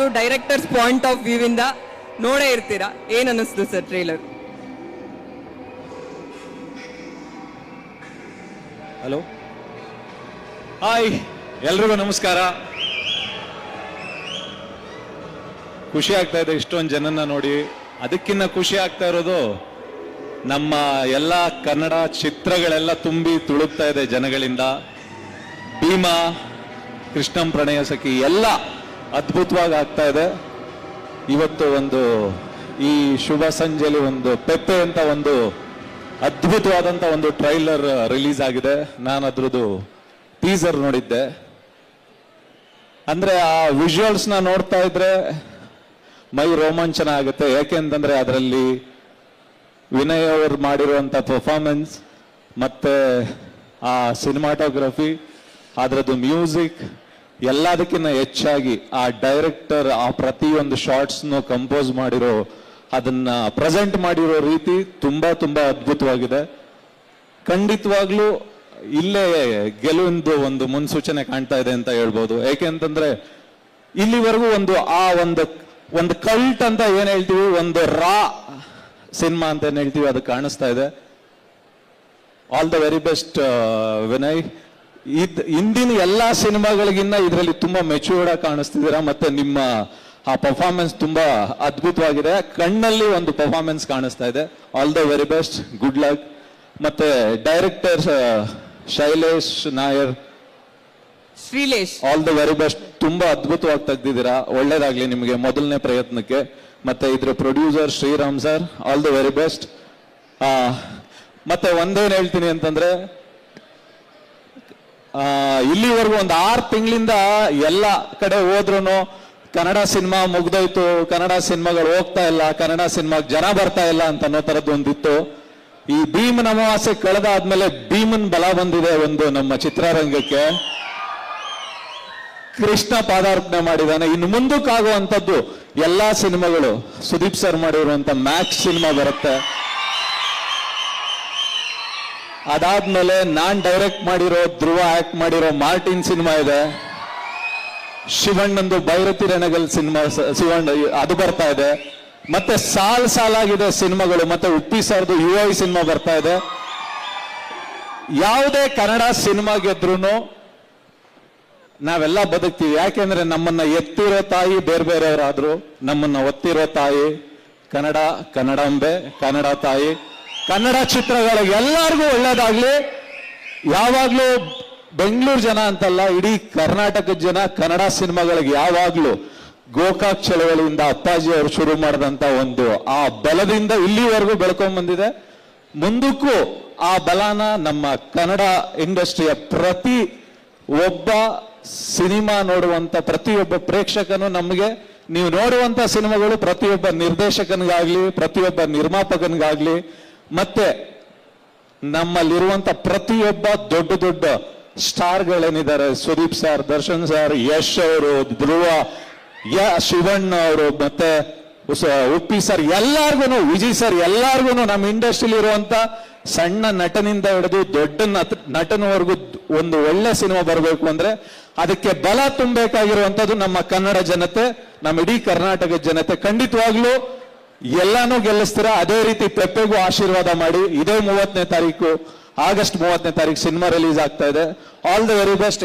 ಆದ್ರೂ directors point of view ಇಂದ ನೋಡೇ ಇರ್ತೀರಾ? ಏನ್ ಅನ್ನಿಸ್ತು ಸರ್ ಟ್ರೈಲರ್ ಹಲೋ ಹಾಯ್ ಎಲ್ರಿಗೂ ನಮಸ್ಕಾರ. ಖುಷಿ ಆಗ್ತಾ ಇದೆ ಇಷ್ಟೊಂದು ಜನನ ನೋಡಿ. ಅದಕ್ಕಿಂತ ಖುಷಿ ಆಗ್ತಾ ಇರೋದು ನಮ್ಮ ಎಲ್ಲ ಕನ್ನಡ ಚಿತ್ರಗಳೆಲ್ಲ ತುಂಬಿ ತುಳುಕ್ತಾ ಇದೆ ಜನಗಳಿಂದ. ಭೀಮಾ, ಕೃಷ್ಣಂ ಪ್ರಣಯ ಸಖಿ, ಎಲ್ಲ ಅದ್ಭುತವಾಗಿ ಆಗ್ತಾ ಇದೆ ಇವತ್ತು ಒಂದು ಈ ಶುಭ ಸಂಜೆಲಿ ಒಂದು ಪೆಪ್ಪೆ ಅಂತ ಒಂದು ಅದ್ಭುತವಾದಂಥ ಒಂದು ಟ್ರೈಲರ್ ರಿಲೀಸ್ ಆಗಿದೆ. ನಾನು ಅದ್ರದ್ದು ಟೀಸರ್ ನೋಡಿದ್ದೆ. ಅಂದರೆ ಆ ವಿಜುವಲ್ಸ್ನ ನೋಡ್ತಾ ಇದ್ರೆ ಮೈ ರೋಮಾಂಚನ ಆಗುತ್ತೆ. ಯಾಕೆಂತಂದರೆ ಅದರಲ್ಲಿ ವಿನಯ್ ಅವರು ಮಾಡಿರುವಂಥ ಪರ್ಫಾರ್ಮೆನ್ಸ್ ಮತ್ತು ಆ ಸಿನಿಮಾಟೋಗ್ರಫಿ ಅದರದ್ದು ಮ್ಯೂಸಿಕ್ ಎಲ್ಲದಕ್ಕಿಂತ ಹೆಚ್ಚಾಗಿ ಆ ಡೈರೆಕ್ಟರ್ ಆ ಪ್ರತಿಯೊಂದು ಶಾರ್ಟ್ಸ್ನು ಕಂಪೋಸ್ ಮಾಡಿರೋ, ಅದನ್ನ ಪ್ರೆಸೆಂಟ್ ಮಾಡಿರೋ ರೀತಿ ತುಂಬಾ ತುಂಬಾ ಅದ್ಭುತವಾಗಿದೆ. ಖಂಡಿತವಾಗ್ಲೂ ಇಲ್ಲೇ ಗೆಲುವಿಂದು ಒಂದು ಮುನ್ಸೂಚನೆ ಕಾಣ್ತಾ ಇದೆ ಅಂತ ಹೇಳ್ಬೋದು. ಏಕೆಂತಂದ್ರೆ ಇಲ್ಲಿವರೆಗೂ ಒಂದು ಆ ಒಂದು ಒಂದು ಕಲ್ಟ್ ಅಂತ ಏನ್ ಹೇಳ್ತೀವಿ? ಒಂದು ರಾ ಸಿನಿಮಾ ಅಂತ ಏನ್ ಹೇಳ್ತೀವಿ? ಅದು ಕಾಣಿಸ್ತಾ ಇದೆ. All the very best Vinay ಇದ್ ಇಂದಿನ ಎಲ್ಲಾ ಸಿನಿಮಾಗಳಿಗಿನ್ನ ಇದರಲ್ಲಿ ತುಂಬಾ ಮೆಚೂರ್ಡ್ ಆಗಿ ಕಾಣಿಸ್ತಿದ್ದೀರಾ? ಮತ್ತೆ ನಿಮ್ಮ ಆ ಪರ್ಫಾರ್ಮೆನ್ಸ್ ತುಂಬಾ ಅದ್ಭುತವಾಗಿದೆ. ಕಣ್ಣಲ್ಲಿ ಒಂದು ಪರ್ಫಾರ್ಮೆನ್ಸ್ ಕಾಣಿಸ್ತಾ ಇದೆ. All the very best good luck ಮತ್ತೆ director Shailesh Nair. Shrilesh. All the very best ತುಂಬಾ ಅದ್ಭುತವಾಗಿ ತೆಗ್ದಿದ್ದೀರಾ? ಒಳ್ಳೇದಾಗ್ಲಿ ನಿಮಗೆ ಮೊದಲನೇ ಪ್ರಯತ್ನಕ್ಕೆ. ಮತ್ತೆ ಇದ್ರ producer Shriram sir all the very best ಮತ್ತೆ ಒಂದೇನು ಹೇಳ್ತೀನಿ ಅಂತಂದ್ರೆ ಇಲ್ಲಿವರೆಗೂ ಒಂದು ಆರು ತಿಂಗಳಿಂದ ಎಲ್ಲ ಕಡೆ ಹೋದ್ರು ಕನ್ನಡ ಸಿನಿಮಾ ಮುಗ್ದೋಯ್ತು, ಕನ್ನಡ ಸಿನಿಮಾಗಳು ಹೋಗ್ತಾ ಇಲ್ಲ, ಕನ್ನಡ ಸಿನಿಮಾಗೆ ಜನ ಬರ್ತಾ ಇಲ್ಲ ಅಂತ ಅನ್ನೋ ತರದ್ದು ಒಂದಿತ್ತು. ಈ ಭೀಮನ ಅಮಾವಾಸ್ಯೆ ಕಳೆದಾದ್ಮೇಲೆ ಭೀಮನ್ ಬಲ ಬಂದಿದೆ ಒಂದು ನಮ್ಮ ಚಿತ್ರರಂಗಕ್ಕೆ. ಕೃಷ್ಣ ಪಾದಾರ್ಪಣೆ ಮಾಡಿದಾನೆ. ಇನ್ನು ಮುಂದಕ್ಕಾಗುವಂಥದ್ದು ಎಲ್ಲಾ ಸಿನಿಮಾಗಳು. ಸುದೀಪ್ ಸರ್ ಮಾಡಿರುವಂತ ಮ್ಯಾಕ್ಸ್ ಸಿನಿಮಾ ಬರುತ್ತೆ. ಅದಾದ್ಮೇಲೆ ನಾನ್ ಡೈರೆಕ್ಟ್ ಮಾಡಿರೋ, ಧ್ರುವ ಆಕ್ಟ್ ಮಾಡಿರೋ ಮಾರ್ಟಿನ್ ಸಿನಿಮಾ ಇದೆ. ಶಿವಣ್ಣಂದು ಭೈರತಿ ರಣಗಲ್ ಸಿನಿಮಾ ಶಿವಣ್ಣ ಅದು ಬರ್ತಾ ಇದೆ. ಮತ್ತೆ ಸಾಲ್ ಸಾಲಾಗಿದೆ ಸಿನಿಮಾಗಳು, ಮತ್ತೆ ಉಪ್ಪಿ ಸರ್ದು ಯು ಐ ಸಿನಿಮಾ ಬರ್ತಾ ಇದೆ. ಯಾವುದೇ ಕನ್ನಡ ಸಿನಿಮಾ ಗೆದ್ರು ನಾವೆಲ್ಲ ಬದುಕ್ತೀವಿ. ಯಾಕೆಂದ್ರೆ ನಮ್ಮನ್ನ ಎತ್ತಿರೋ ತಾಯಿ ಬೇರೆ ಬೇರೆಯವರಾದ್ರು, ನಮ್ಮನ್ನ ಒತ್ತಿರೋ ತಾಯಿ ಕನ್ನಡ, ಕನ್ನಡಂಬೆ, ಕನ್ನಡ ತಾಯಿ. ಕನ್ನಡ ಚಿತ್ರಗಳಿಗೆ ಎಲ್ಲರಿಗೂ ಒಳ್ಳೇದಾಗ್ಲಿ. ಯಾವಾಗ್ಲೂ ಬೆಂಗಳೂರು ಜನ ಅಂತಲ್ಲ, ಇಡೀ ಕರ್ನಾಟಕದ ಜನ ಕನ್ನಡ ಸಿನಿಮಾಗಳಿಗೆ ಯಾವಾಗ್ಲೂ ಗೋಕಾಕ್ ಚಳವಳಿಯಿಂದ ಅಪ್ಪಾಜಿ ಅವರು ಶುರು ಮಾಡಿದಂತ ಒಂದು ಆ ಬಲದಿಂದ ಇಲ್ಲಿವರೆಗೂ ಬೆಳ್ಕೊಂಡ್ ಬಂದಿದೆ. ಮುಂದಕ್ಕೂ ಆ ಬಲನ ನಮ್ಮ ಕನ್ನಡ ಇಂಡಸ್ಟ್ರಿಯ ಪ್ರತಿ ಒಬ್ಬ ಸಿನಿಮಾ ನೋಡುವಂತ ಪ್ರತಿಯೊಬ್ಬ ಪ್ರೇಕ್ಷಕನು ನಮಗೆ. ನೀವು ನೋಡುವಂತ ಸಿನಿಮಾಗಳು ಪ್ರತಿಯೊಬ್ಬ ನಿರ್ದೇಶಕನಿಗಾಗ್ಲಿ, ಪ್ರತಿಯೊಬ್ಬ ನಿರ್ಮಾಪಕನಿಗಾಗ್ಲಿ ಮತ್ತೆ ನಮ್ಮಲ್ಲಿರುವಂತ ಪ್ರತಿಯೊಬ್ಬ ದೊಡ್ಡ ದೊಡ್ಡ ಸ್ಟಾರ್ಗಳೇನಿದ್ದಾರೆ? ಸುದೀಪ್ ಸರ್, ದರ್ಶನ್ ಸರ್, ಯಶ್ ಅವರು, ಧ್ರುವ, ಯ, ಶಿವಣ್ಣ ಅವರು, ಮತ್ತೆ ಉಪ್ಪಿ ಸರ್ ಎಲ್ಲಾರ್ಗು ವಿಜಯ್ ಸರ್ ಎಲ್ಲಾರ್ಗು ನಮ್ಮ ಇಂಡಸ್ಟ್ರಿಲಿ ಇರುವಂತ ಸಣ್ಣ ನಟನಿಂದ ಹಿಡಿದು ದೊಡ್ಡ ನಟ- ನಟನವರೆಗೂ ಒಂದು ಒಳ್ಳೆ ಸಿನಿಮಾ ಬರಬೇಕು ಅಂದ್ರೆ ಅದಕ್ಕೆ ಬಲ ತುಂಬಬೇಕಾಗಿರುವಂತದ್ದು ನಮ್ಮ ಕನ್ನಡ ಜನತೆ, ನಮ್ಮ ಇಡೀ ಕರ್ನಾಟಕದ ಜನತೆ. ಖಂಡಿತವಾಗ್ಲೂ ಎಲ್ಲಾನು ಗೆಲ್ಲಿಸ್ತೀರಾ? ಅದೇ ರೀತಿ ಪೆಪ್ಪೆಗೂ ಆಶೀರ್ವಾದ ಮಾಡಿ. ಇದೇ ಮೂವತ್ತನೇ ತಾರೀಕು, ಆಗಸ್ಟ್ ಮೂವತ್ತನೇ ತಾರೀಕು ಸಿನಿಮಾ ರಿಲೀಸ್ ಆಗ್ತಾ ಇದೆ. All the very best